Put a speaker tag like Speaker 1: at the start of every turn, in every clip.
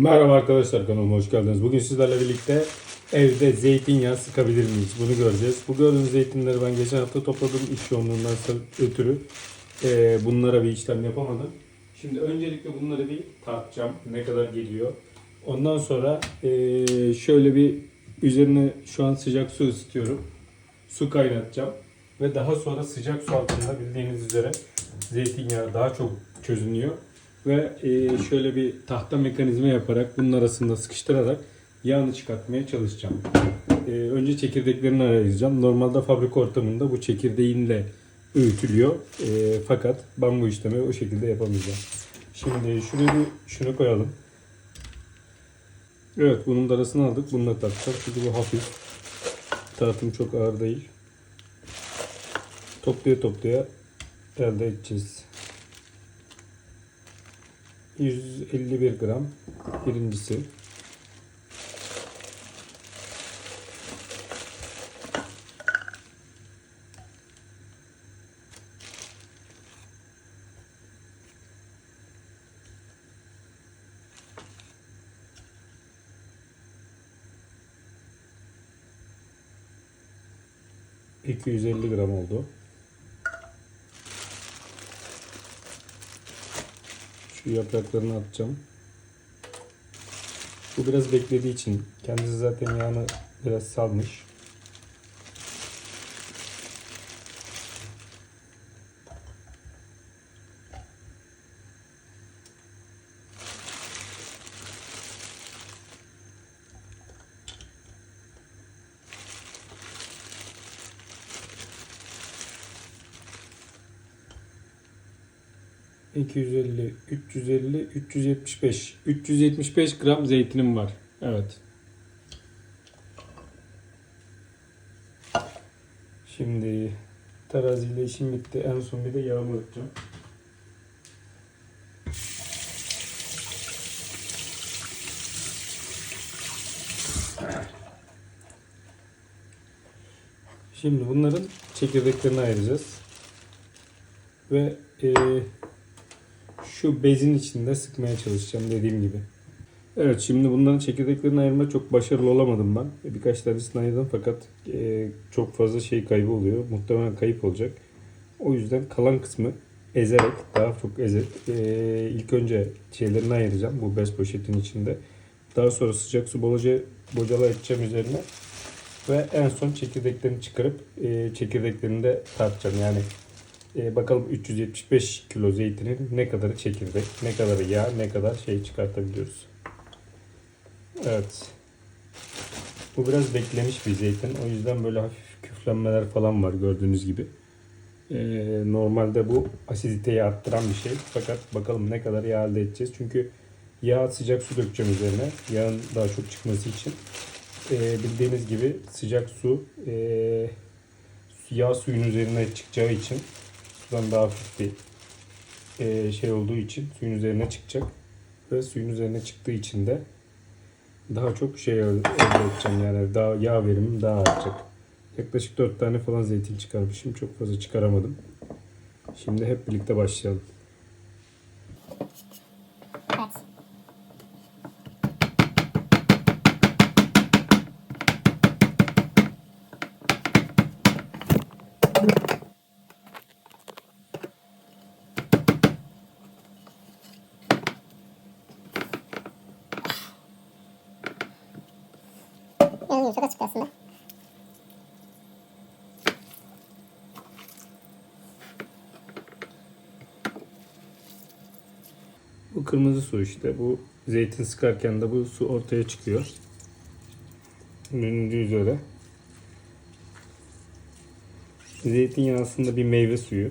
Speaker 1: Merhaba arkadaşlar kanalıma hoş geldiniz. Bugün sizlerle birlikte evde zeytinyağı sıkabilir miyiz? Bunu göreceğiz. Bu gördüğünüz zeytinleri ben geçen hafta topladım iş yoğunluğundan ötürü. Ee, bunlara bir işlem yapamadım. Şimdi öncelikle bunları bir tartacağım. Ne kadar geliyor. Ondan sonra ee, şöyle bir üzerine şu an sıcak su ısıtıyorum. Su kaynatacağım. Ve daha sonra sıcak su altında bildiğiniz üzere zeytinyağı daha çok çözünüyor. Ve e, şöyle bir tahta mekanizma yaparak bunun arasında sıkıştırarak yağını çıkartmaya çalışacağım. E, önce çekirdeklerini ayıracağım. Normalde fabrika ortamında bu çekirdeğinle öğütülüyor. E, fakat ben bu işlemi o şekilde yapamayacağım. Şimdi şunu şunu koyalım. Evet bunun da arasını aldık. Bunu da takacağım. Çünkü bu hafif. Tartım çok ağır değil. Toplaya toplaya elde edeceğiz. 151 gram birincisi. ...250 gram oldu. Yapraklarını atacağım. Bu biraz beklediği için kendisi zaten yağını biraz salmış. ...250, 350, 375... ...375 gram zeytinim var. Evet. Şimdi... ...teraziyle işim bitti. En son bir de yağımı atacağım. Şimdi bunların çekirdeklerini ayıracağız. Ve e, şu bezin içinde sıkmaya çalışacağım dediğim gibi. Evet şimdi bunların çekirdeklerini ayırma çok başarılı olamadım ben. Birkaç tanesini ayırdım fakat e, çok fazla şey kaybı oluyor. Muhtemelen kayıp olacak. O yüzden kalan kısmı ezerek daha çok ezerek e, ilk önce şeylerini ayıracağım bu bez poşetin içinde. Daha sonra sıcak su bocalı, bocala edeceğim üzerine. Ve en son çekirdeklerini çıkarıp e, çekirdeklerini de tartacağım. Yani e, bakalım 375 kilo zeytinin ne kadarı çekirdek, ne kadarı yağ, ne kadar şey çıkartabiliyoruz. Evet. Bu biraz beklemiş bir zeytin. O yüzden böyle hafif küflenmeler falan var gördüğünüz gibi. E, normalde bu asiditeyi arttıran bir şey. Fakat bakalım ne kadar yağ elde edeceğiz. Çünkü yağ sıcak su dökeceğim üzerine. Yağın daha çok çıkması için. E, bildiğiniz gibi sıcak su e, yağ suyun üzerine çıkacağı için sudan daha hafif bir e, şey olduğu için suyun üzerine çıkacak ve suyun üzerine çıktığı için de daha çok şey elde edeceğim yani daha yağ verimim daha artacak. Yaklaşık 4 tane falan zeytin çıkarmışım. Çok fazla çıkaramadım. Şimdi hep birlikte başlayalım.
Speaker 2: Yani yumuşak açık aslında.
Speaker 1: Bu kırmızı su işte. Bu zeytin sıkarken de bu su ortaya çıkıyor. Göründüğü üzere. Zeytinyağı aslında bir meyve suyu.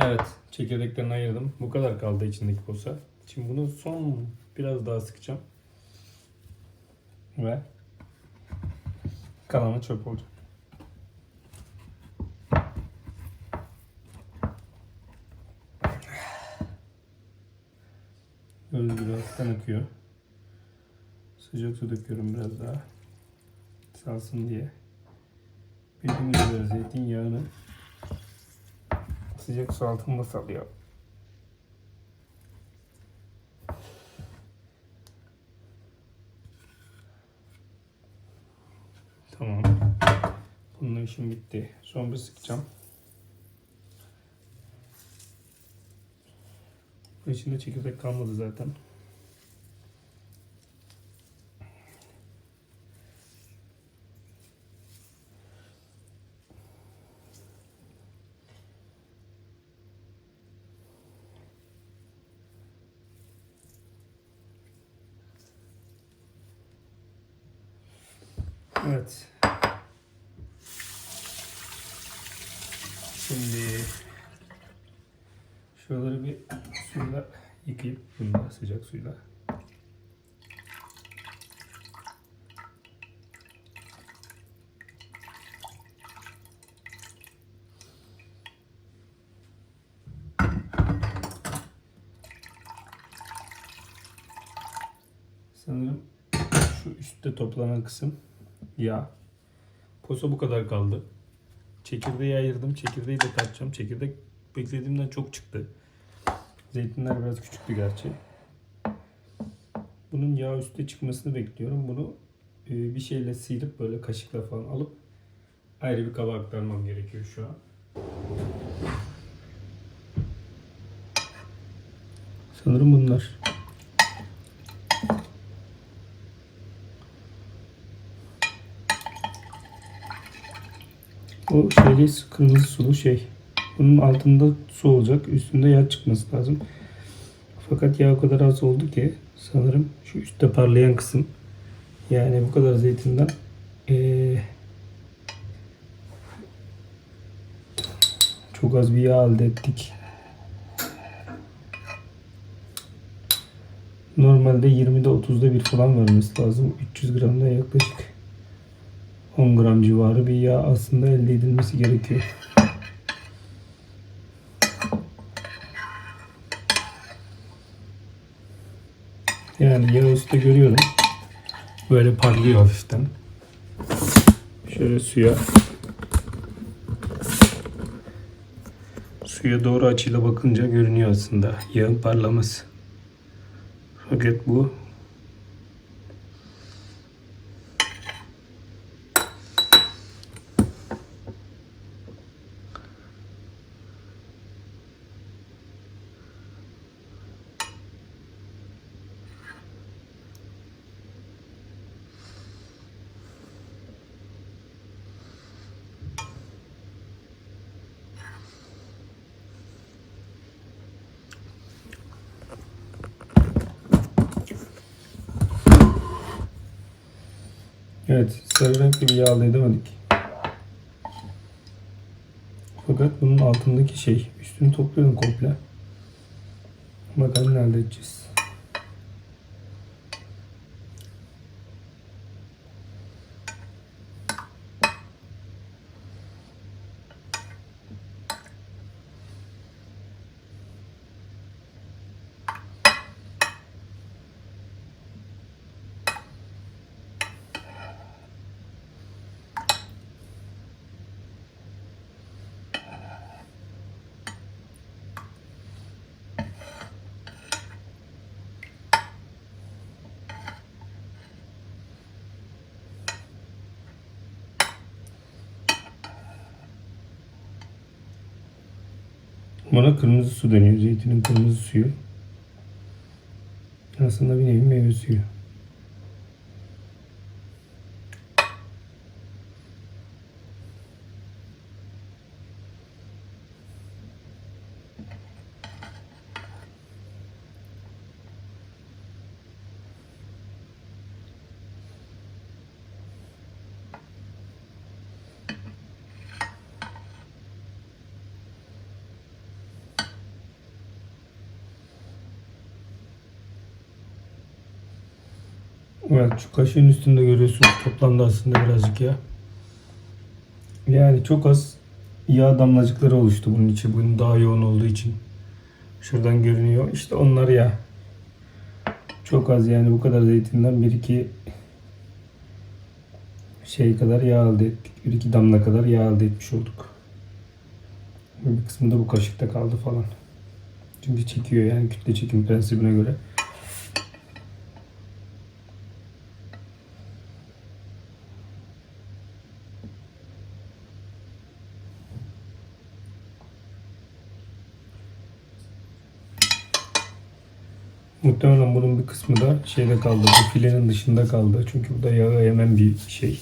Speaker 1: Evet, çekirdeklerini ayırdım. Bu kadar kaldı içindeki posa. Şimdi bunu son biraz daha sıkacağım. Ve kalanı çöp olacak. Göz birazdan akıyor. Sıcak su döküyorum biraz daha. Salsın diye. Bildiğiniz üzere zeytinyağını sıcak su altında salıyor. Tamam. Bununla işim bitti. Son bir sıkacağım. Bu içinde çekirdek kalmadı zaten. Evet. Şimdi şuraları bir suyla yıkayıp bunda sıcak suyla. Sanırım şu üstte toplanan kısım yağ. Posa bu kadar kaldı. Çekirdeği ayırdım. Çekirdeği de katacağım. Çekirdek beklediğimden çok çıktı. Zeytinler biraz küçüktü gerçi. Bunun yağ üstte çıkmasını bekliyorum. Bunu e, bir şeyle sıyırıp böyle kaşıkla falan alıp ayrı bir kaba aktarmam gerekiyor şu an. Sanırım bunlar. O şeyli kırmızı sulu şey. Bunun altında su olacak. Üstünde yağ çıkması lazım. Fakat yağ o kadar az oldu ki sanırım şu üstte parlayan kısım. Yani bu kadar zeytinden eee, çok az bir yağ elde ettik. Normalde 20'de 30'da bir falan vermesi lazım. 300 gramda yaklaşık 10 gram civarı bir yağ aslında elde edilmesi gerekiyor. Yani yağ üstte görüyorum. Böyle parlıyor hafiften. Şöyle suya suya doğru açıyla bakınca görünüyor aslında yağın parlaması. Fakat bu Evet, sarı renkli bir yağ edemedik. Fakat bunun altındaki şey, üstünü topluyorum komple. Bakalım ne elde edeceğiz. Buna kırmızı su deniyor. Zeytinin kırmızı suyu. Aslında bir nevi meyve suyu. Evet şu kaşığın üstünde görüyorsunuz toplamda aslında birazcık yağ. Yani çok az yağ damlacıkları oluştu bunun içi. Bunun daha yoğun olduğu için. Şuradan görünüyor. İşte onlar yağ. Çok az yani bu kadar zeytinden bir iki şey kadar yağ elde ettik. Bir iki damla kadar yağ elde etmiş olduk. Bir kısmı da bu kaşıkta kaldı falan. Çünkü çekiyor yani kütle çekim prensibine göre. Muhtemelen bunun bir kısmı da şeyde kaldı. Bu filenin dışında kaldı. Çünkü bu da yağı yemen bir şey.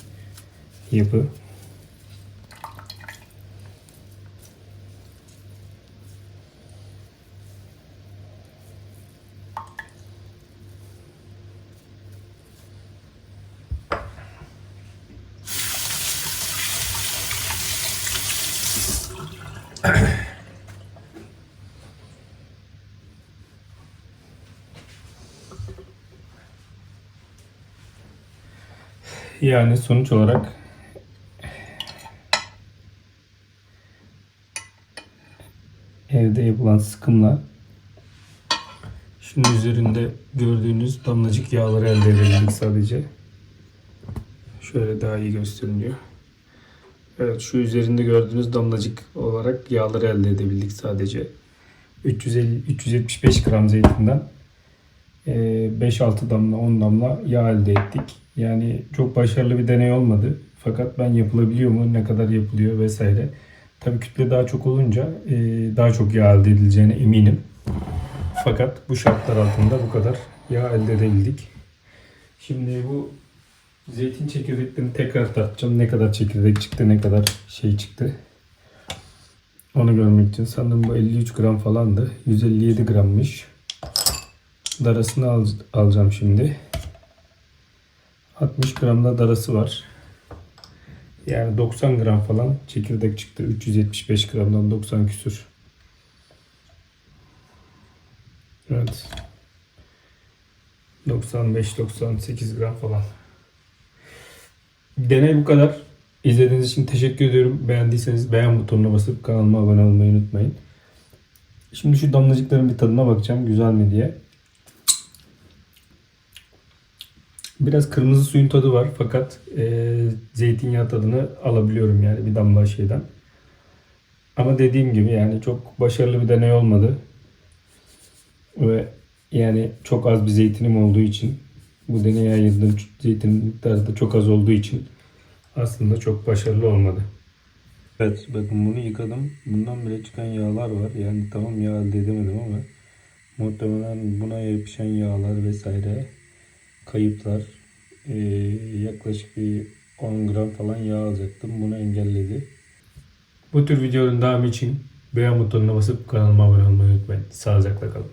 Speaker 1: Yapı. Yani sonuç olarak evde yapılan sıkımla şunun üzerinde gördüğünüz damlacık yağları elde edebildik sadece. Şöyle daha iyi gösteriliyor. Evet şu üzerinde gördüğünüz damlacık olarak yağları elde edebildik sadece. 350 375 gram zeytinden 5-6 damla 10 damla yağ elde ettik. Yani çok başarılı bir deney olmadı. Fakat ben yapılabiliyor mu, ne kadar yapılıyor vesaire. Tabii kütle daha çok olunca e, daha çok yağ elde edileceğine eminim. Fakat bu şartlar altında bu kadar yağ elde edebildik. Şimdi bu zeytin çekirdeklerini tekrar tartacağım. Ne kadar çekirdek çıktı, ne kadar şey çıktı. Onu görmek için sanırım bu 53 gram falandı. 157 grammış. Darasını al, alacağım şimdi. 60 gram da darası var. Yani 90 gram falan çekirdek çıktı. 375 gramdan 90 küsür. Evet. 95-98 gram falan. Deney bu kadar. İzlediğiniz için teşekkür ediyorum. Beğendiyseniz beğen butonuna basıp kanalıma abone olmayı unutmayın. Şimdi şu damlacıkların bir tadına bakacağım. Güzel mi diye. Biraz kırmızı suyun tadı var fakat e, zeytinyağı tadını alabiliyorum yani bir damla şeyden. Ama dediğim gibi yani çok başarılı bir deney olmadı. Ve yani çok az bir zeytinim olduğu için bu deneye ayırdığım zeytin miktarı da çok az olduğu için aslında çok başarılı olmadı. Evet bakın bunu yıkadım. Bundan bile çıkan yağlar var. Yani tamam yağ elde edemedim ama muhtemelen buna yapışan yağlar vesaire kayıplar Ee, yaklaşık bir 10 gram falan yağ alacaktım. Bunu engelledi. Bu tür videoların devamı için beğen butonuna basıp kanalıma abone olmayı unutmayın. Sağlıcakla kalın.